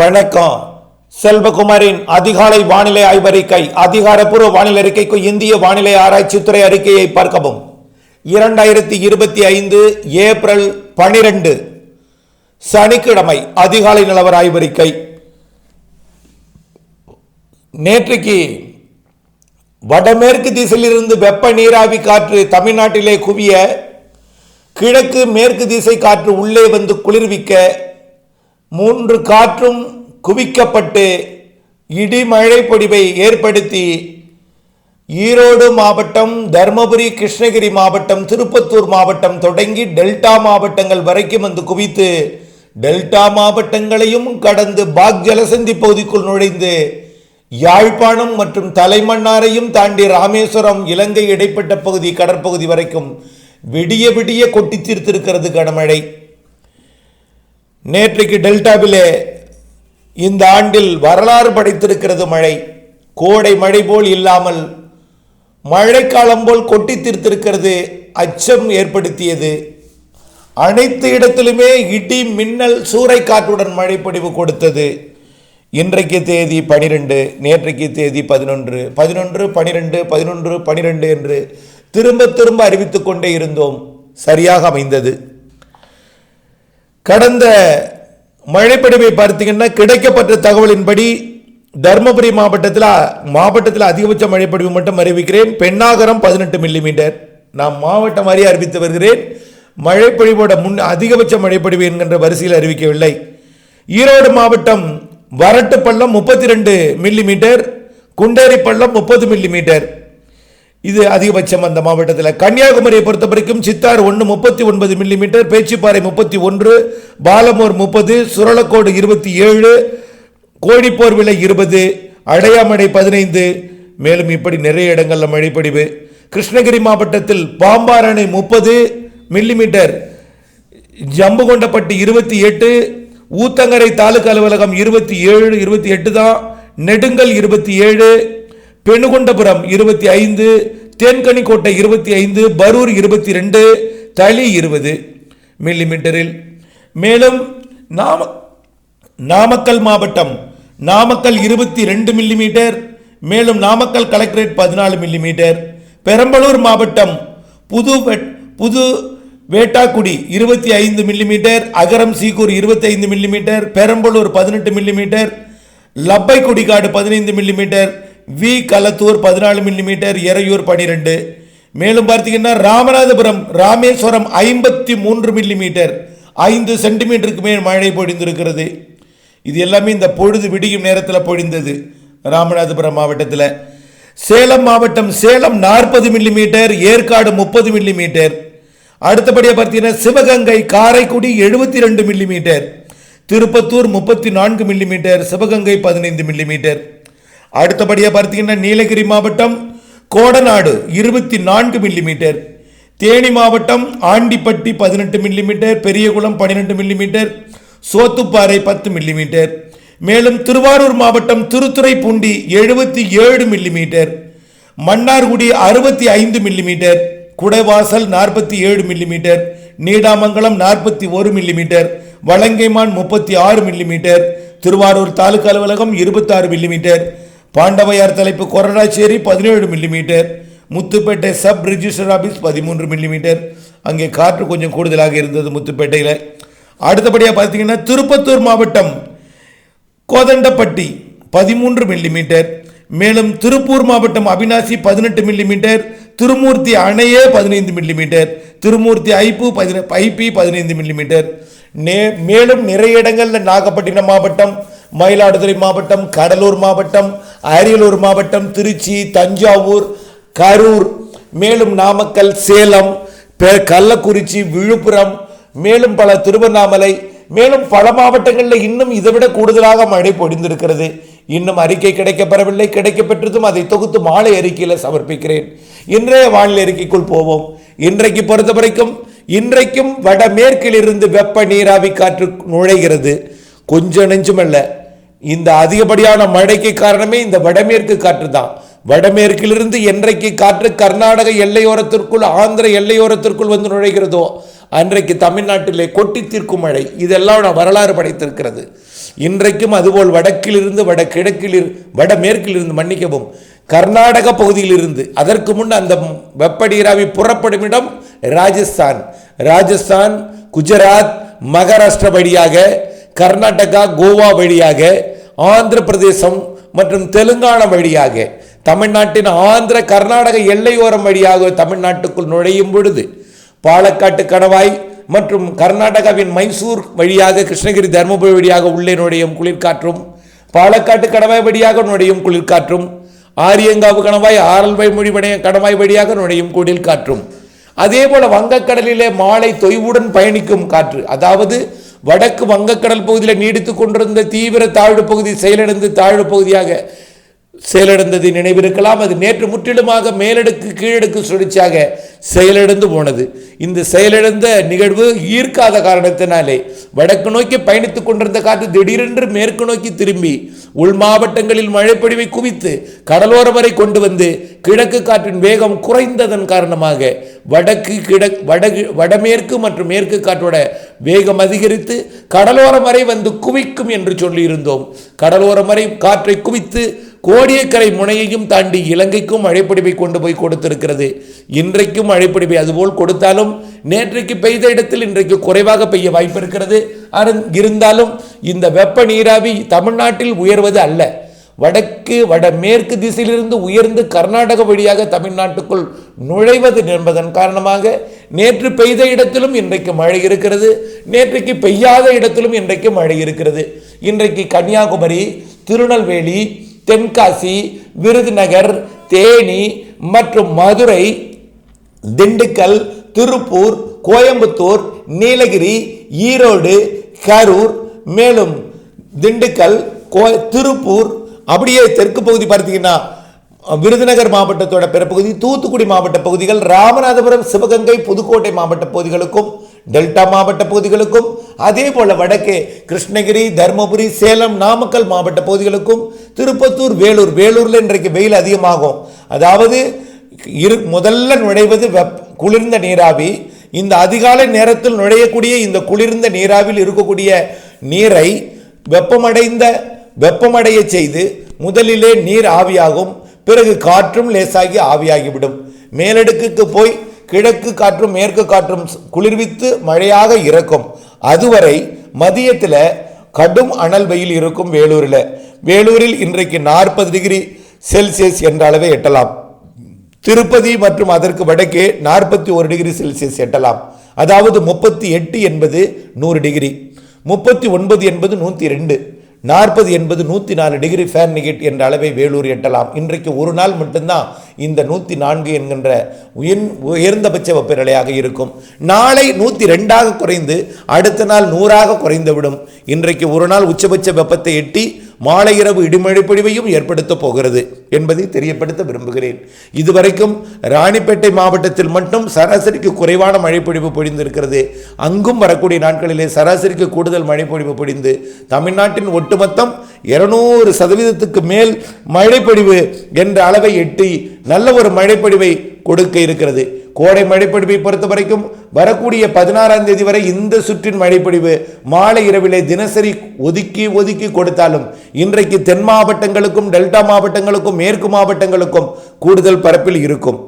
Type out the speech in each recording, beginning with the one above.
வணக்கம். செல்வகுமாரின் அதிகாலை வானிலை ஆய்வறிக்கை அதிகாரப்பூர்வ வானிலை அறிக்கைக்கு இந்திய வானிலை ஆராய்ச்சித்துறை அறிக்கையை பார்க்கவும். இரண்டாயிரத்தி இருபத்தி ஐந்து ஏப்ரல் பனிரெண்டு சனிக்கிழமை அதிகாலை நிலவர ஆய்வறிக்கை. நேற்றுக்கு வடமேற்கு திசையிலிருந்து வெப்ப நீராவி காற்று தமிழ்நாட்டிலே குவிய கிழக்கு மேற்கு திசை காற்று உள்ளே வந்து குளிர்விக்க மூன்று காற்றும் குவிக்கப்பட்டு இடிமழை பொடிவை ஏற்படுத்தி ஈரோடு மாவட்டம் தருமபுரி கிருஷ்ணகிரி மாவட்டம் திருப்பத்தூர் மாவட்டம் தொடங்கி டெல்டா மாவட்டங்கள் வரைக்கும் வந்து குவித்து டெல்டா மாவட்டங்களையும் கடந்து பாக் ஜலசந்தி பகுதிக்குள் நுழைந்து யாழ்ப்பாணம் மற்றும் தலைமன்னாரையும் தாண்டி ராமேஸ்வரம் இலங்கை இடைப்பட்ட பகுதி கடற்பகுதி வரைக்கும் விடிய விடிய கொட்டி தீர்த்திருக்கிறது கனமழை. நேற்றைக்கு டெல்டாவிலே இந்த ஆண்டில் வரலாறு படைத்திருக்கிறது மழை. கோடை மழை போல் இல்லாமல் மழைக்காலம் போல் கொட்டி தீர்த்திருக்கிறது அச்சம் ஏற்படுத்தியது. அனைத்து இடத்திலுமே இடி மின்னல் சூறைக்காற்றுடன் மழைப்பொழிவு கொடுத்தது. இன்றைக்கு தேதி பனிரெண்டு நேற்றைக்கு தேதி பதினொன்று. பதினொன்று பனிரெண்டு பதினொன்று பனிரெண்டு என்று திரும்ப திரும்ப அறிவித்துக் கொண்டே இருந்தோம். சரியாக அமைந்தது. கடந்த மழைப்படிவை பார்த்தீங்கன்னா கிடைக்கப்பட்ட தகவலின்படி தருமபுரி மாவட்டத்தில் மாவட்டத்தில் அதிகபட்ச மழைப்படிவு மட்டும் அறிவிக்கிறேன். பெண்ணாகரம் பதினெட்டு மில்லிமீட்டர். நான் மாவட்டம் வாரியாக அறிவித்து வருகிறேன். மழைப்பொழிவோட முன் அதிகபட்ச மழைப்பொழிவு என்கின்ற வரிசையில் அறிவிக்கவில்லை. ஈரோடு மாவட்டம் வரட்டு பள்ளம் முப்பத்தி ரெண்டு மில்லிமீட்டர். குண்டேரி பள்ளம் முப்பது மில்லிமீட்டர். இது அதிகபட்சம் அந்த மாவட்டத்தில். கன்னியாகுமரியை பொறுத்த வரைக்கும் சித்தார் ஒன்று முப்பத்தி ஒன்பது மில்லிமீட்டர் பேச்சிப்பாறை முப்பத்தி ஒன்று பாலமூர் முப்பது சுரளக்கோடு இருபத்தி ஏழு கோழிப்போர் விலை இருபது அடையாமடை பதினைந்து. மேலும் இப்படி நிறைய இடங்களில் மழைப்பொழிவு. கிருஷ்ணகிரி மாவட்டத்தில் பாம்பாரணை முப்பது மில்லிமீட்டர் ஜம்புகொண்டப்பட்டி இருபத்தி எட்டு ஊத்தங்கரை தாலுகா அலுவலகம் இருபத்தி ஏழு இருபத்தி எட்டு தான் நெடுங்கல் இருபத்தி ஏழு பெணுகொண்டபுரம் இருபத்தி ஐந்து தேன்கனிக்கோட்டை இருபத்தி ஐந்து பரூர் இருபத்தி ரெண்டு தளி இருபது மில்லிமீட்டரில். மேலும் நாம நாமக்கல் மாவட்டம் நாமக்கல் இருபத்தி ரெண்டு மில்லிமீட்டர் மேலும் நாமக்கல் கலெக்டரேட் பதினாலு மில்லிமீட்டர். பெரம்பலூர் மாவட்டம் புது புது வேட்டாக்குடி இருபத்தி ஐந்து மில்லிமீட்டர் அகரம் சீக்கூர் இருபத்தி ஐந்து மில்லிமீட்டர் பெரம்பலூர் பதினெட்டு மில்லிமீட்டர் லப்பை கொடிகாடு பதினைந்து மில்லிமீட்டர் வி களத்தூர் பதினாலு மில்லிமீட்டர் எறையூர் பனிரெண்டு. மேலும் பார்த்தீங்கன்னா ராமநாதபுரம் ராமேஸ்வரம் ஐம்பத்தி மூன்று மில்லிமீட்டர் ஐந்து சென்டிமீட்டருக்கு மேல் மழை பொழிந்திருக்கிறது. இது எல்லாமே இந்த பொழுது விடியும் நேரத்தில் பொழிந்தது ராமநாதபுரம் மாவட்டத்தில். சேலம் மாவட்டம் சேலம் நாற்பது மில்லிமீட்டர் ஏற்காடு முப்பது மில்லிமீட்டர் அடுத்தபடியாக பார்த்தீங்கன்னா சிவகங்கை காரைக்குடி எழுபத்தி ரெண்டு மில்லிமீட்டர் திருப்பத்தூர் முப்பத்தி நான்கு மில்லிமீட்டர் சிவகங்கை பதினைந்து மில்லிமீட்டர் அடுத்தபடியாக பார்த்தீங்கன்னா நீலகிரி மாவட்டம் கோடநாடு இருபத்தி நான்கு மில்லிமீட்டர் தேனி மாவட்டம் ஆண்டிப்பட்டி பதினெட்டு மில்லிமீட்டர் பெரியகுளம் பன்னிரெண்டு மில்லிமீட்டர் சோத்துப்பாறை பத்து மில்லிமீட்டர் மேலும் திருவாரூர் மாவட்டம் திருத்துறைப்பூண்டி எழுபத்தி ஏழு மில்லிமீட்டர் மன்னார்குடி அறுபத்தி ஐந்து மில்லிமீட்டர் குடைவாசல் நாற்பத்தி ஏழு மில்லிமீட்டர் நீடாமங்கலம் நாற்பத்தி ஒரு மில்லிமீட்டர் வலங்கைமான் முப்பத்தி ஆறு மில்லிமீட்டர் திருவாரூர் தாலுகா அலுவலகம் இருபத்தாறு மில்லிமீட்டர் பாண்டவையார் தலைப்பு கொரடாச்சேரி பதினேழு millimetre Muthupet sub register office பதிமூன்று மில்லிமீட்டர் அங்கே காற்று கொஞ்சம் கூடுதலாக இருந்தது முத்துப்பேட்டையில். அடுத்தபடியாக பார்த்தீங்கன்னா திருப்பத்தூர் மாவட்டம் கோதண்டப்பட்டி பதிமூன்று மில்லிமீட்டர் மேலும் திருப்பூர் மாவட்டம் அவினாசி பதினெட்டு மில்லிமீட்டர் திருமூர்த்தி அணையே பதினைந்து மில்லிமீட்டர் திருமூர்த்தி ஐப்பு பதின ஐபி பதினைந்து மில்லிமீட்டர் நே மேலும் நிறைய இடங்களில் நாகப்பட்டினம் மாவட்டம் மயிலாடுதுறை மாவட்டம் கடலூர் மாவட்டம் அரியலூர் மாவட்டம் திருச்சி தஞ்சாவூர் கரூர் மேலும் நாமக்கல் சேலம் பெ- கள்ளக்குறிச்சி விழுப்புரம் மேலும் பல திருவண்ணாமலை மேலும் பல மாவட்டங்களில் இன்னும் இதைவிட கூடுதலாக மழை பொடிந்திருக்கிறது இன்னும் அறிக்கை கிடைக்கப்பெறவில்லை. கிடைக்கப்பெற்றதும் அதை தொகுத்து மாலை அறிக்கையில் சமர்ப்பிக்கிறேன். இன்றைய வானிலை அறிக்கைக்குள் போவோம். இன்றைக்கு பொறுத்த வரைக்கும் இன்றைக்கும் வடமேற்கில் இருந்து வெப்ப நீராவி காற்று நுழைகிறது. கொஞ்சம் நெஞ்சுமல்ல இந்த அதிகப்படியான மழைக்கு காரணமே இந்த வடமேற்கு காற்று தான். வடமேற்கிலிருந்து என்றைக்கு காற்று கர்நாடக எல்லையோரத்திற்குள் ஆந்திர எல்லையோரத்திற்குள் வந்து நுழைகிறதோ அன்றைக்கு தமிழ்நாட்டிலே கொட்டி தீர்க்கும் மழை. இதெல்லாம் நான் வரலாறு படைத்திருக்கிறது. இன்றைக்கும் அதுபோல் வடக்கிலிருந்து வட கிழக்கில் வடமேற்கிலிருந்து மன்னிக்கவும் கர்நாடக பகுதியிலிருந்து அதற்கு முன் அந்த வெப்படீராவி புறப்படும் இடம் ராஜஸ்தான். ராஜஸ்தான் குஜராத் மகாராஷ்டிரா வழியாக கர்நாடகா கோவா வழியாக ஆந்திர பிரதேசம் மற்றும் தெலுங்கானா வழியாக தமிழ்நாட்டின் ஆந்திர கர்நாடக எல்லையோரம் வழியாக தமிழ்நாட்டுக்குள் நுழையும் பொழுது பாலக்காட்டு கணவாய் மற்றும் கர்நாடகாவின் மைசூர் வழியாக கிருஷ்ணகிரி தருமபுரி வழியாக உள்ளே நுழையும் குளிர்காற்றும் பாலக்காட்டு கணவாய் வழியாக நுழையும் குளிர்காற்றும் ஆரியங்காவு கணவாய் ஆரல்வாய் மொழி கணவாய் வழியாக நுழையும் குளிர்காற்றும். அதே போல வங்கக்கடலிலே மாலை தொய்வுடன் பயணிக்கும் காற்று அதாவது வடக்கு வங்கக்கடல் பகுதியில் நீடித்துக் கொண்டிருந்த தீவிர தாழ்வு பகுதி செயலிழந்து தாழ்வு பகுதியாக செயலிழந்தது நினைவிருக்கலாம். அது நேற்று முற்றிலுமாக மேலடுக்கு கீழடுக்கு சுழற்சியாக செயலிழந்து போனது. இந்த செயலிழந்த நிகழ்வு ஈர்க்காத காரணத்தினாலே வடக்கு நோக்கி பயணித்துக் கொண்டிருந்த காற்று திடீரென்று மேற்கு நோக்கி திரும்பி உள் மாவட்டங்களில் மழைப்பொழிவை குவித்து கடலோரம் வரை கொண்டு வந்து கிழக்கு காற்றின் வேகம் குறைந்ததன் காரணமாக வடக்கு கிழக்கு வடகு வடமேற்கு மற்றும் மேற்கு காற்றோட வேகம் அதிகரித்து கடலோரம் வரை வந்து குவிக்கும் என்று சொல்லியிருந்தோம். கடலோரம் வரை காற்றை குவித்து கோடியக்கரை முனையையும் தாண்டி இலங்கைக்கும் மழைப்பிடிப்பை கொண்டு போய் கொடுத்திருக்கிறது. இன்றைக்கும் மழைப்பிடிப்பை அதுபோல் கொடுத்தாலும் நேற்றைக்கு பெய்த இடத்தில் இன்றைக்கு குறைவாக பெய்ய வாய்ப்பு இருக்கிறது இருந்தாலும் இந்த வெப்ப நீராவி தமிழ்நாட்டில் உயர்வது அல்ல. வடக்கு வடமேற்கு திசையிலிருந்து உயர்ந்து கர்நாடக வழியாக தமிழ்நாட்டுக்குள் நுழைவது என்பதன் காரணமாக நேற்று பெய்த இடத்திலும் இன்றைக்கு மழை இருக்கிறது. நேற்றைக்கு பெய்யாத இடத்திலும் இன்றைக்கு மழை இருக்கிறது. இன்றைக்கு கன்னியாகுமரி திருநெல்வேலி தென்காசி விருதுநகர் தேனி மற்றும் மதுரை திண்டுக்கல் திருப்பூர் கோயம்புத்தூர் நீலகிரி ஈரோடு கரூர் மேலும் திண்டுக்கல் கோ திருப்பூர் அப்படியே தெற்கு பகுதி பார்த்தீங்கன்னா விருதுநகர் மாவட்டத்தோட பிறப்பகுதி தூத்துக்குடி மாவட்ட பகுதிகள் ராமநாதபுரம் சிவகங்கை புதுக்கோட்டை மாவட்ட பகுதிகளுக்கும் டெல்டா மாவட்ட பகுதிகளுக்கும் அதே போல வடக்கே கிருஷ்ணகிரி தருமபுரி சேலம் நாமக்கல் மாவட்ட பகுதிகளுக்கும் திருப்பத்தூர் வேலூர் வேலூரில் இன்றைக்கு வெயில் அதிகமாகும். அதாவது இரு முதல்ல நுழைவது வெப் குளிர்ந்த நீராவி. இந்த அதிகாலை நேரத்தில் நுழையக்கூடிய இந்த குளிர்ந்த நீராவில் இருக்கக்கூடிய நீரை வெப்பமடைந்த வெப்பமடைய செய்து முதலிலே நீர் ஆவியாகும். பிறகு காற்றும் லேசாகி ஆவியாகிவிடும். மேலடுக்குக்கு போய் கிழக்கு காற்றும் மேற்கு காற்றும் குளிர்வித்து மழையாக இறக்கும். அதுவரை மதியத்தில் கடும் அனல் வெயில் இருக்கும் வேலூரில். வேலூரில் இன்றைக்கு நாற்பது டிகிரி செல்சியஸ் என்ற அளவை எட்டலாம். திருப்பதி மற்றும் அதற்கு வடக்கே நாற்பத்தி ஒரு டிகிரி செல்சியஸ் எட்டலாம். அதாவது முப்பத்தி எட்டு என்பது நூறு டிகிரி. முப்பத்தி ஒன்பது என்பது நூற்றி ரெண்டு. நாற்பது என்பது நூற்றி நாலு டிகிரி ஃபேர்னிகேட் என்ற அளவை வேலூர் எட்டலாம். இன்றைக்கு ஒரு நாள் மட்டும்தான் இந்த நூற்றி நான்கு என்கின்ற உயர் உயர்ந்தபட்ச வெப்பநிலையாக இருக்கும். நாளை நூற்றி ரெண்டாக குறைந்து அடுத்த நாள் நூறாக குறைந்துவிடும். இன்றைக்கு ஒரு நாள் உச்சபட்ச வெப்பத்தை எட்டி மாலை இரவு இடிமழை பொழிவையும் போகிறது என்பதை தெரியப்படுத்த விரும்புகிறேன். இதுவரைக்கும் ராணிப்பேட்டை மாவட்டத்தில் மட்டும் சராசரிக்கு குறைவான மழைப்பொழிவு பொழிந்திருக்கிறது. அங்கும் வரக்கூடிய நாட்களிலே சராசரிக்கு கூடுதல் மழைப்பொழிவு பொழிந்து தமிழ்நாட்டின் ஒட்டுமொத்தம் இருநூறு சதவீதத்துக்கு மேல் மழைப்பொழிவு என்ற அளவை எட்டி நல்ல ஒரு மழைப்பொழிவை கொடுக்க இருக்கிறது. கோடை மழைப்பிடிப்பை பொறுத்த வரைக்கும் வரக்கூடிய பதினாறாம் தேதி வரை இந்த சுற்றின் மழைப்பிடிவு மாலை இரவிலே தினசரி ஒதுக்கி ஒதுக்கி கொடுத்தாலும் இன்றைக்கு தென் மாவட்டங்களுக்கும் டெல்டா மாவட்டங்களுக்கும் மேற்கு மாவட்டங்களுக்கும் கூடுதல் பரப்பில் இருக்கும்.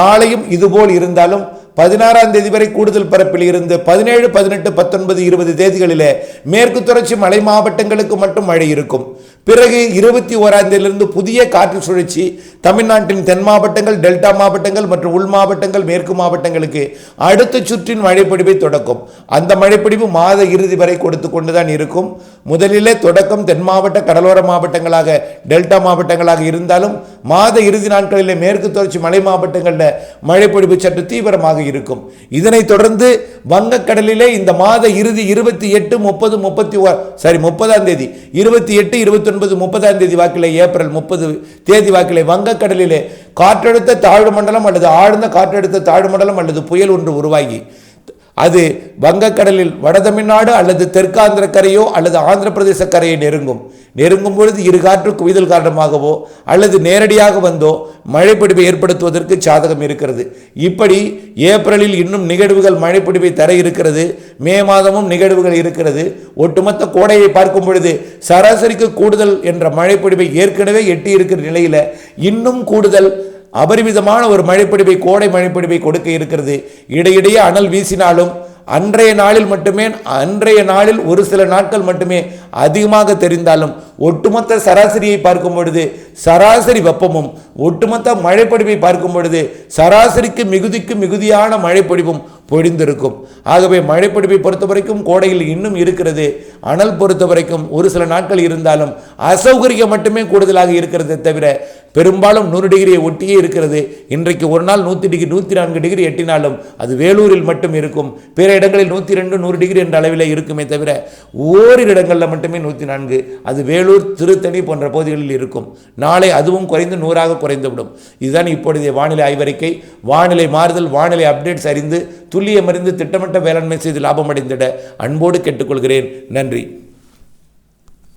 நாளையும் இதுபோல் இருந்தாலும் பதினாறாம் தேதி வரை கூடுதல் பரப்பில் இருந்து பதினேழு பதினெட்டு பத்தொன்பது இருபது தேதிகளிலே மேற்கு தொடர்ச்சி மலை மாவட்டங்களுக்கு மட்டும் மழை இருக்கும். பிறகு இருபத்தி ஓராம் தேதியிலிருந்து புதிய காற்று சுழற்சி தமிழ்நாட்டின் தென் மாவட்டங்கள் டெல்டா மாவட்டங்கள் மற்றும் உள் மாவட்டங்கள் மேற்கு மாவட்டங்களுக்கு அடுத்த சுற்றின் மழைப்பிடிப்பை தொடக்கும். அந்த மழைப்பிடிப்பு மாத இறுதி வரை கொடுத்து கொண்டுதான் இருக்கும். முதலிலே தொடக்கம் தென் மாவட்ட கடலோர மாவட்டங்களாக டெல்டா மாவட்டங்களாக இருந்தாலும் மாத இறுதி நாட்களிலே மேற்கு தொடர்ச்சி மலை மாவட்டங்களில் மழைப்பிடிப்பு சற்று தீவிரமாக இருக்கும். இதனைத் தொடர்ந்து வங்கக்கடலிலே இந்த மாத இறுதி இருபத்தி எட்டு முப்பது முப்பத்தி ஓ சாரி முப்பதாம் தேதி இருபத்தி எட்டு இருபத்தி ஒன்பது முப்பதாம் தேதி வாக்கிலே ஏப்ரல் முப்பது தேதி வாக்கில் வங்கக்கடலிலே காற்றழுத்த தாழ்வு மண்டலம் அல்லது ஆழ்ந்த காற்றழுத்த தாழ்வு மண்டலம் அல்லது புயல் ஒன்று உருவாகி அது வங்கக்கடலில் வடதமிழ்நாடு அல்லது தெற்காந்திர கரையோ அல்லது ஆந்திர பிரதேச கரையை நெருங்கும். நெருங்கும் பொழுது இரு காற்று குவிதல் காரணமாகவோ அல்லது நேரடியாக வந்தோ மழைப்பிடிப்பை ஏற்படுத்துவதற்கு சாதகம் இருக்கிறது. இப்படி ஏப்ரலில் இன்னும் நிகழ்வுகள் மழைப்பிடிப்பை தர இருக்கிறது. மே மாதமும் நிகழ்வுகள் இருக்கிறது. ஒட்டுமொத்த கோடையை பார்க்கும் பொழுது சராசரிக்கு கூடுதல் என்ற மழைப்பிடிப்பை ஏற்கனவே எட்டி இருக்கிற நிலையில் இன்னும் கூடுதல் அபரிமிதமான ஒரு மழைப்பிடிப்பை கோடை மழைப்பிடிப்பை கொடுக்க இருக்கிறது. இடையிடையே அனல் வீசினாலும் அன்றைய நாளில் மட்டுமே அன்றைய நாளில் ஒரு சில நாட்கள் மட்டுமே அதிகமாக தெரிந்தாலும் ஒட்டுமொத்த சராசரியை பார்க்கும் பொழுது சராசரி வெப்பமும் ஒட்டுமொத்த மழைப்பொழிவை பார்க்கும் பொழுது சராசரிக்கு மிகுதிக்கு மிகுதியான மழைப்பொழிவும் பொழிந்திருக்கும். ஆகவே மழைப்பிடிப்பை பொறுத்த வரைக்கும் கோடையில் இன்னும் இருக்கிறது. அனல் பொறுத்த வரைக்கும் ஒரு சில நாட்கள் இருந்தாலும் அசௌகரியம் மட்டுமே கூடுதலாக இருக்கிறது தவிர பெரும்பாலும் நூறு டிகிரியை ஒட்டியே இருக்கிறது. இன்றைக்கு ஒரு நாள் நூற்றி டிகிரி நூற்றி நான்கு டிகிரி எட்டினாலும் அது வேலூரில் மட்டும் இருக்கும். பிற இடங்களில் நூற்றி ரெண்டு நூறு டிகிரி என்ற அளவில் இருக்குமே தவிர ஓரிரு இடங்களில் மட்டுமே நூற்றி நான்கு. அது வேலூர் திருத்தணி போன்ற பகுதிகளில் இருக்கும். நாளை அதுவும் குறைந்து நூறாக குறைந்துவிடும். இதுதான் இப்பொழுதைய வானிலை ஆய்வறிக்கை. வானிலை மாறுதல் வானிலை அப்டேட்ஸ் அறிந்து துல்லியமறிந்து திட்டமிட்ட வேளாண்மை செய்து லாபம் அடைந்திட அன்போடு கேட்டுக்கொள்கிறேன். நன்றி.